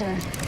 faster.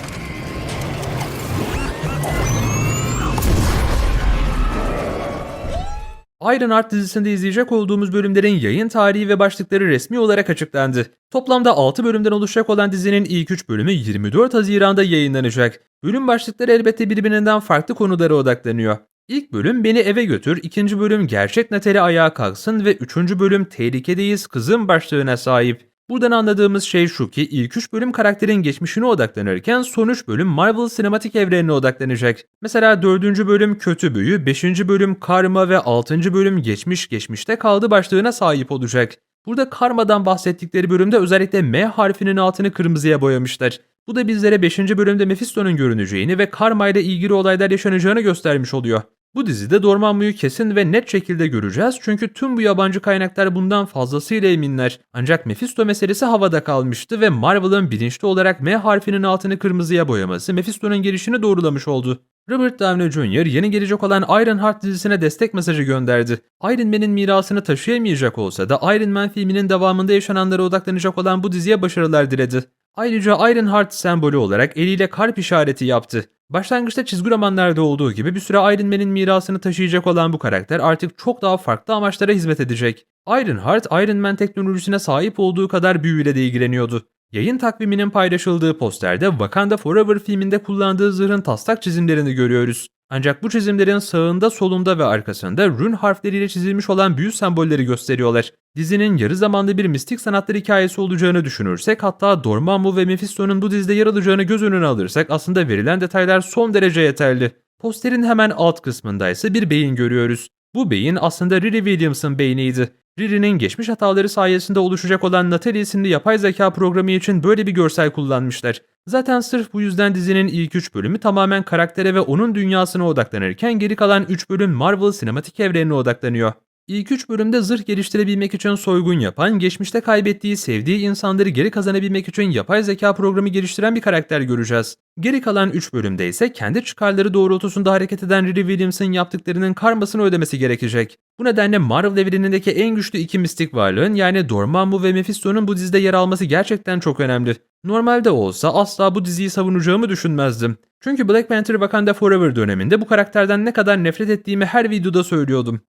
Ironheart dizisinde izleyecek olduğumuz bölümlerin yayın tarihi ve başlıkları resmi olarak açıklandı. Toplamda 6 bölümden oluşacak olan dizinin ilk 3 bölümü 24 Haziran'da yayınlanacak. Bölüm başlıkları elbette birbirinden farklı konulara odaklanıyor. İlk bölüm Beni Eve Götür, ikinci bölüm Gerçek Natali Ayağa Kalksın ve üçüncü bölüm Tehlikedeyiz Kızım başlığına sahip. Buradan anladığımız şey şu ki ilk 3 bölüm karakterin geçmişine odaklanırken son 3 bölüm Marvel sinematik evrenine odaklanacak. Mesela 4. bölüm Kötü Büyü, 5. bölüm Karma ve 6. bölüm Geçmiş Geçmişte Kaldı başlığına sahip olacak. Burada karmadan bahsettikleri bölümde özellikle M harfinin altını kırmızıya boyamışlar. Bu da bizlere 5. bölümde Mephisto'nun görüneceğini ve karma ile ilgili olaylar yaşanacağını göstermiş oluyor. Bu dizide Dormammu'yu kesin ve net şekilde göreceğiz çünkü tüm bu yabancı kaynaklar bundan fazlasıyla eminler. Ancak Mephisto meselesi havada kalmıştı ve Marvel'ın bilinçli olarak M harfinin altını kırmızıya boyaması Mephisto'nun gelişini doğrulamış oldu. Robert Downey Jr. yeni gelecek olan Ironheart dizisine destek mesajı gönderdi. Iron Man'in mirasını taşıyamayacak olsa da Iron Man filminin devamında yaşananlara odaklanacak olan bu diziye başarılar diledi. Ayrıca Ironheart sembolü olarak eliyle kalp işareti yaptı. Başlangıçta çizgi romanlarda olduğu gibi bir süre Iron Man'in mirasını taşıyacak olan bu karakter artık çok daha farklı amaçlara hizmet edecek. Ironheart, Iron Man teknolojisine sahip olduğu kadar büyüyle de ilgileniyordu. Yayın takviminin paylaşıldığı posterde Wakanda Forever filminde kullandığı zırhın taslak çizimlerini görüyoruz. Ancak bu çizimlerin sağında, solunda ve arkasında rune harfleriyle çizilmiş olan büyü sembolleri gösteriyorlar. Dizinin yarı zamanlı bir mistik sanatlar hikayesi olacağını düşünürsek hatta Dormammu ve Mephisto'nun bu dizide yer alacağını göz önüne alırsak aslında verilen detaylar son derece yeterli. Posterin hemen alt kısmında ise bir beyin görüyoruz. Bu beyin aslında Riri Williams'ın beyniydi. Riri'nin geçmiş hataları sayesinde oluşacak olan Natalie isimli yapay zeka programı için böyle bir görsel kullanmışlar. Zaten sırf bu yüzden dizinin ilk 3 bölümü tamamen karaktere ve onun dünyasına odaklanırken geri kalan 3 bölüm Marvel sinematik evrenine odaklanıyor. İlk 3 bölümde zırh geliştirebilmek için soygun yapan, geçmişte kaybettiği, sevdiği insanları geri kazanabilmek için yapay zeka programı geliştiren bir karakter göreceğiz. Geri kalan 3 bölümde ise kendi çıkarları doğrultusunda hareket eden Riri Williams'ın yaptıklarının karmasını ödemesi gerekecek. Bu nedenle Marvel evrenindeki en güçlü iki mistik varlığın yani Dormammu ve Mephisto'nun bu dizide yer alması gerçekten çok önemli. Normalde olsa asla bu diziyi savunacağımı düşünmezdim. Çünkü Black Panther Wakanda Forever döneminde bu karakterden ne kadar nefret ettiğimi her videoda söylüyordum.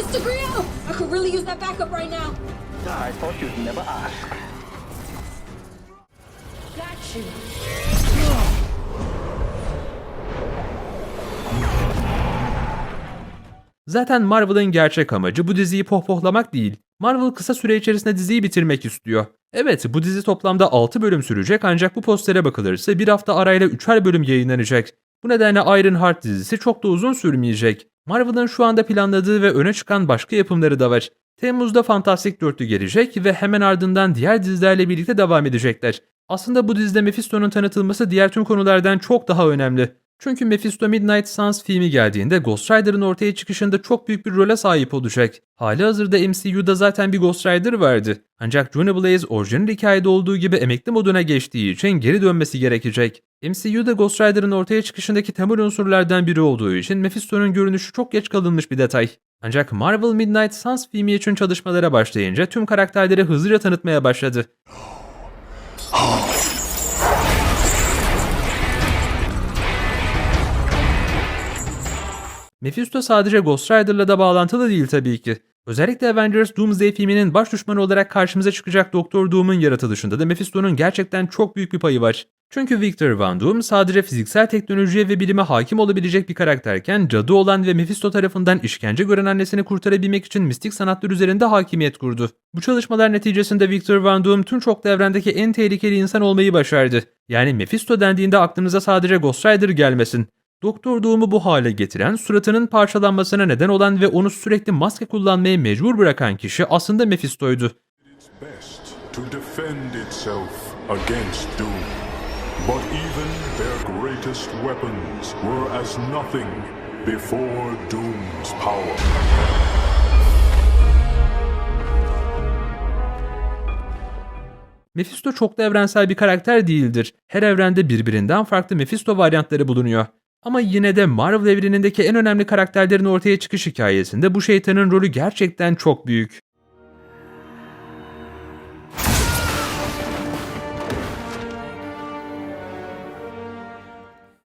Mr. Grill! I could really use that backup right now. I thought you'd never ask. Got you. Zaten Marvel'ın gerçek amacı bu diziyi pohpohlamak değil. Marvel kısa süre içerisinde diziyi bitirmek istiyor. Evet bu dizi toplamda 6 bölüm sürecek ancak bu postere bakılırsa bir hafta arayla 3'er bölüm yayınlanacak. Bu nedenle Ironheart dizisi çok da uzun sürmeyecek. Marvel'ın şu anda planladığı ve öne çıkan başka yapımları da var. Temmuz'da Fantastic Dörtlü gelecek ve hemen ardından diğer dizilerle birlikte devam edecekler. Aslında bu dizide Mephisto'nun tanıtılması diğer tüm konulardan çok daha önemli. Çünkü Mephisto Midnight Suns filmi geldiğinde Ghost Rider'ın ortaya çıkışında çok büyük bir role sahip olacak. Hali hazırda MCU'da zaten bir Ghost Rider vardı. Ancak Johnny Blaze orijinal hikayede olduğu gibi emekli moduna geçtiği için geri dönmesi gerekecek. MCU'da Ghost Rider'ın ortaya çıkışındaki temel unsurlardan biri olduğu için Mephisto'nun görünüşü çok geç kalınmış bir detay. Ancak Marvel Midnight Suns filmi için çalışmalara başlayınca tüm karakterleri hızlıca tanıtmaya başladı. Mephisto sadece Ghost Rider'la da bağlantılı değil tabii ki. Özellikle Avengers Doomsday filminin baş düşmanı olarak karşımıza çıkacak Doktor Doom'un yaratılışında da Mephisto'nun gerçekten çok büyük bir payı var. Çünkü Victor Von Doom sadece fiziksel teknolojiye ve bilime hakim olabilecek bir karakterken cadı olan ve Mephisto tarafından işkence gören annesini kurtarabilmek için mistik sanatlar üzerinde hakimiyet kurdu. Bu çalışmalar neticesinde Victor Von Doom tüm çoklu evrendeki en tehlikeli insan olmayı başardı. Yani Mephisto dendiğinde aklınıza sadece Ghost Rider gelmesin. Doktor Doom'u bu hale getiren, suratının parçalanmasına neden olan ve onu sürekli maske kullanmaya mecbur bırakan kişi aslında Mephisto'ydu. But even their greatest weapons were as nothing before Doom's power. Mephisto çok da evrensel bir karakter değildir. Her evrende birbirinden farklı Mephisto varyantları bulunuyor. Ama yine de Marvel evrenindeki en önemli karakterlerin ortaya çıkış hikayesinde bu şeytanın rolü gerçekten çok büyük.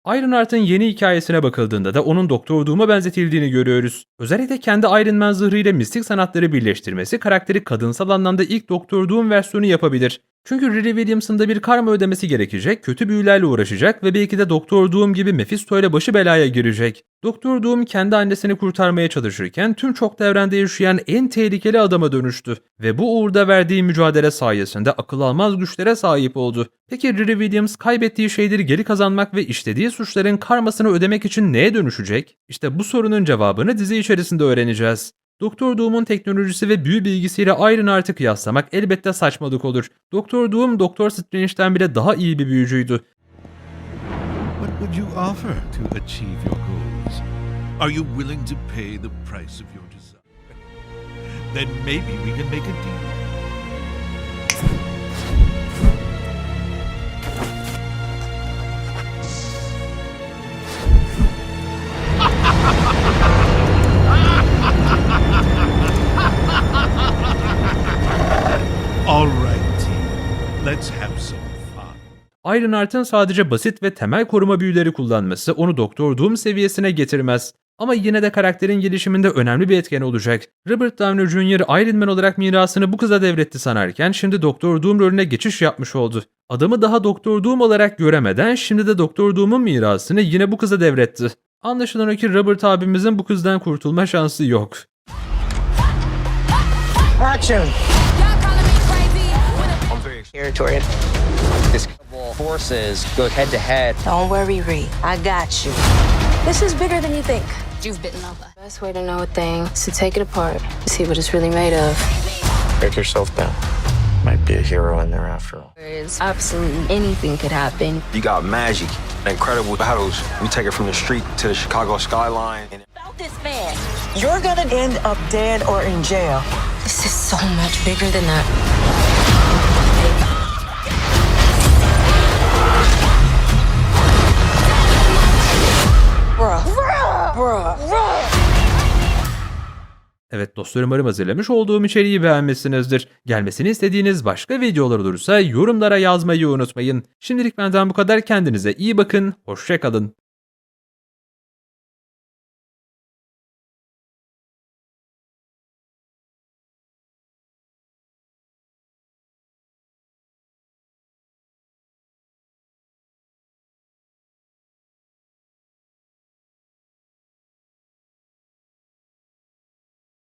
Iron Ironheart'ın yeni hikayesine bakıldığında da onun Doktor Doom'a benzetildiğini görüyoruz. Özellikle kendi Iron Man zırhı ile mistik sanatları birleştirmesi karakteri kadınsal anlamda ilk Doktor Doom versiyonu yapabilir. Çünkü Riri Williams'ın da bir karma ödemesi gerekecek, kötü büyülerle uğraşacak ve belki de Doktor Doom gibi Mephisto ile başı belaya girecek. Doktor Doom kendi annesini kurtarmaya çalışırken tüm çok evrende yaşayan en tehlikeli adama dönüştü ve bu uğurda verdiği mücadele sayesinde akıl almaz güçlere sahip oldu. Peki Riri Williams kaybettiği şeyleri geri kazanmak ve işlediği suçların karmasını ödemek için neye dönüşecek? İşte bu sorunun cevabını dizi içerisinde öğreneceğiz. Doktor Doom'un teknolojisi ve büyü bilgisiyle Ironheart'ı kıyaslamak elbette saçmalık olur. Doktor Doom, Doktor Strange'den bile daha iyi bir büyücüydü. Then maybe we can make a deal. Let's have some fun. Ironheart'ın sadece basit ve temel koruma büyüleri kullanması onu Doktor Doom seviyesine getirmez. Ama yine de karakterin gelişiminde önemli bir etken olacak. Robert Downey Jr. Iron Man olarak mirasını bu kıza devretti sanarken şimdi Doktor Doom rolüne geçiş yapmış oldu. Adamı daha Doktor Doom olarak göremeden şimdi de Doktor Doom'un mirasını yine bu kıza devretti. Anlaşılan o ki Robert abimizin bu kızdan kurtulma şansı yok. Action! I'm very territory. This forces go head to head. Don't worry, Ree. I got you. This is bigger than you think. You've bitten off. Best way to know a thing is to take it apart, see what it's really made of. Break yourself down. Might be a hero in there after all. Whereas absolutely anything could happen. You got magic, incredible battles. We take it from the street to the Chicago skyline. About this man. You're gonna end up dead or in jail. This is so much bigger than that. Evet dostlarım umarım hazırlamış olduğum içeriği beğenmişsinizdir. Gelmesini istediğiniz başka videolar olursa yorumlara yazmayı unutmayın. Şimdilik benden bu kadar kendinize iyi bakın, hoşçakalın.